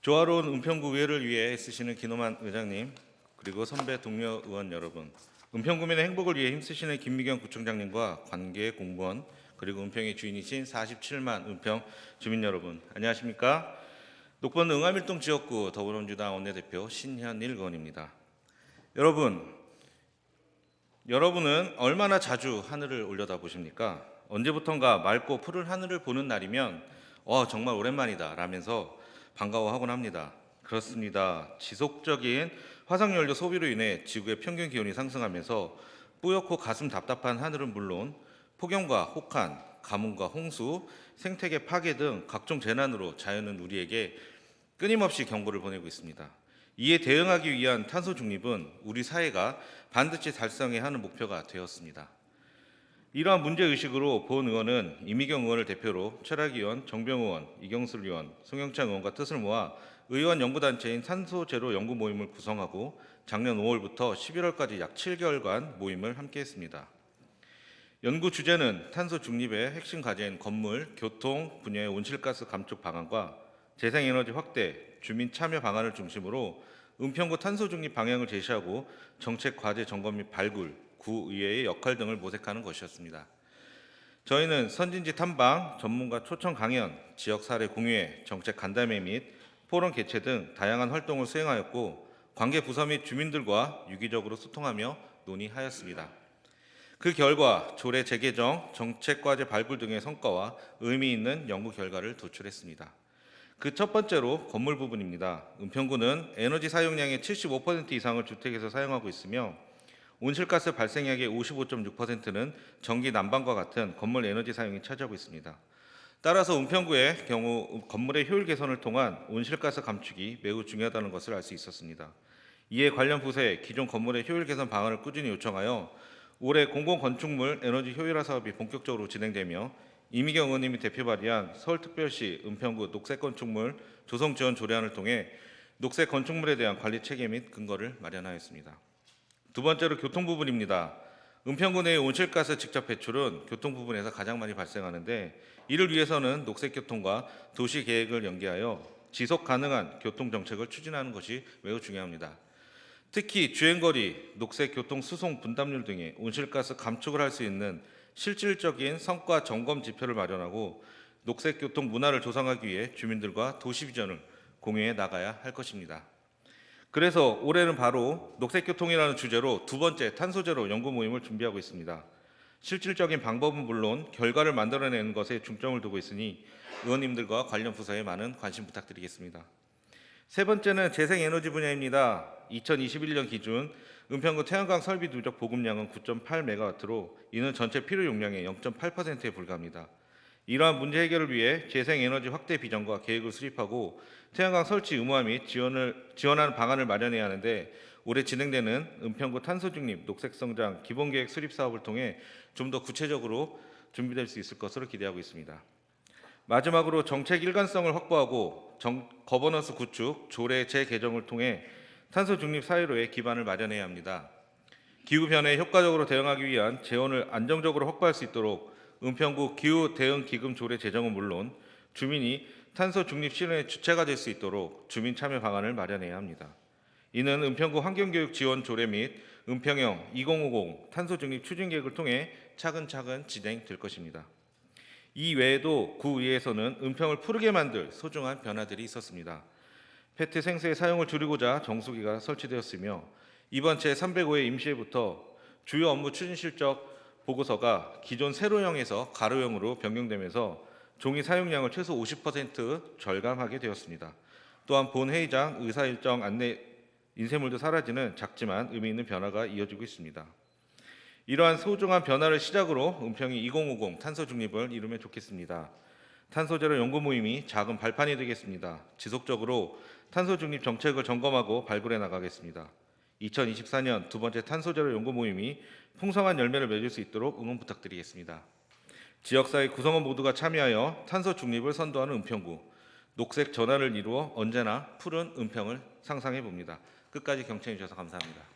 조화로운 은평구 의회를 위해 애쓰시는 김호만 의장님 그리고 선배 동료 의원 여러분, 은평구민의 행복을 위해 힘쓰시는 김미경 구청장님과 관계 공무원 그리고 은평의 주인이신 47만 은평 주민 여러분, 안녕하십니까? 녹번 응암일동 지역구 더불어민주당 원내대표 신현일 의원입니다. 여러분, 여러분은 얼마나 자주 하늘을 올려다 보십니까? 언제부턴가 맑고 푸른 하늘을 보는 날이면 와 정말 오랜만이다 라면서 반가워하곤 합니다. 그렇습니다. 지속적인 화석연료 소비로 인해 지구의 평균 기온이 상승하면서 뿌옇고 가슴 답답한 하늘은 물론 폭염과 혹한, 가뭄과 홍수, 생태계 파괴 등 각종 재난으로 자연은 우리에게 끊임없이 경고를 보내고 있습니다. 이에 대응하기 위한 탄소 중립은 우리 사회가 반드시 달성해야 하는 목표가 되었습니다. 이러한 문제 의식으로 본 의원은 이미경 의원을 대표로 의원, 정병 의원, 이경술 의원, 송영창 의원과 뜻을 모아 의원 연구단체인 탄소 제로 연구 모임을 구성하고 작년 5월부터 11월까지 약 7개월간 모임을 함께했습니다. 연구 주제는 탄소 중립의 핵심 과제인 건물, 교통 분야의 온실가스 감축 방안과 재생에너지 확대, 주민 참여 방안을 중심으로 은평구 탄소 중립 방향을 제시하고 정책 과제 점검 및 발굴, 구의회의 역할 등을 모색하는 것이었습니다. 저희는 선진지 탐방, 전문가 초청 강연, 지역 사례 공유회, 정책 간담회 및 포럼 개최 등 다양한 활동을 수행하였고 관계 부서 및 주민들과 유기적으로 소통하며 논의하였습니다. 그 결과 조례 재개정, 정책 과제 발굴 등의 성과와 의미 있는 연구 결과를 도출했습니다. 그 첫 번째로 건물 부분입니다. 은평구는 에너지 사용량의 75% 이상을 주택에서 사용하고 있으며 온실가스 발생액의 55.6%는 전기 난방과 같은 건물 에너지 사용이 차지하고 있습니다. 따라서 은평구의 경우 건물의 효율 개선을 통한 온실가스 감축이 매우 중요하다는 것을 알 수 있었습니다. 이에 관련 부서에 기존 건물의 효율 개선 방안을 꾸준히 요청하여 올해 공공 건축물 에너지 효율화 사업이 본격적으로 진행되며 이미경 의원님이 대표 발의한 서울특별시 은평구 녹색 건축물 조성 지원 조례안을 통해 녹색 건축물에 대한 관리 체계 및 근거를 마련하였습니다. 두 번째로 교통 부분입니다. 은평구 내의 온실가스 직접 배출은 교통 부분에서 가장 많이 발생하는데 이를 위해서는 녹색 교통과 도시 계획을 연계하여 지속 가능한 교통 정책을 추진하는 것이 매우 중요합니다. 특히 주행거리, 녹색 교통 수송 분담률 등의 온실가스 감축을 할 수 있는 실질적인 성과 점검 지표를 마련하고 녹색 교통 문화를 조성하기 위해 주민들과 도시 비전을 공유해 나가야 할 것입니다. 그래서 올해는 바로 녹색 교통이라는 주제로 두 번째 탄소제로 연구 모임을 준비하고 있습니다. 실질적인 방법은 물론 결과를 만들어내는 것에 중점을 두고 있으니 의원님들과 관련 부서에 많은 관심 부탁드리겠습니다. 세 번째는 재생에너지 분야입니다. 2021년 기준 은평구 태양광 설비 누적 보급량은 9.8메가와트로 이는 전체 필요 용량의 0.8%에 불과합니다. 이러한 문제 해결을 위해 재생에너지 확대 비전과 계획을 수립하고 태양광 설치 의무화 및 지원을 지원하는 방안을 마련해야 하는데 올해 진행되는 은평구 탄소 중립 녹색 성장 기본 계획 수립 사업을 통해 좀 더 구체적으로 준비될 수 있을 것으로 기대하고 있습니다. 마지막으로 정책 일관성을 확보하고 정, 거버넌스 구축, 조례 재개정을 통해 탄소 중립 사회로의 기반을 마련해야 합니다. 기후 변화에 효과적으로 대응하기 위한 재원을 안정적으로 확보할 수 있도록 은평구 기후 대응 기금 조례 제정은 물론 주민이 탄소 중립 실현의 주체가 될 수 있도록 주민 참여 방안을 마련해야 합니다. 이는 은평구 환경교육 지원 조례 및 은평형 2050 탄소 중립 추진 계획을 통해 차근차근 진행될 것입니다. 이 외에도 구의회에서는 은평을 푸르게 만들 소중한 변화들이 있었습니다. 페트 생수의 사용을 줄이고자 정수기가 설치되었으며 이번 제 305회 임시회부터 주요 업무 추진 실적 보고서가 기존 세로형에서 가로형으로 변경되면서 종이 사용량을 최소 50% 절감하게 되었습니다. 또한 본 회의장 의사 일정 안내 인쇄물도 사라지는 작지만 의미 있는 변화가 이어지고 있습니다. 이러한 소중한 변화를 시작으로 은평이 2050 탄소 중립을 이루면 좋겠습니다. 탄소 제로 연구 모임이 작은 발판이 되겠습니다. 지속적으로 탄소 중립 정책을 점검하고 발굴해 나가겠습니다. 2024년 두 번째 탄소 제로 연구 모임이 풍성한 열매를 맺을 수 있도록 응원 부탁드리겠습니다. 지역사회 구성원 모두가 참여하여 탄소 중립을 선도하는 은평구, 녹색 전환을 이루어 언제나 푸른 은평을 상상해 봅니다. 끝까지 경청해 주셔서 감사합니다.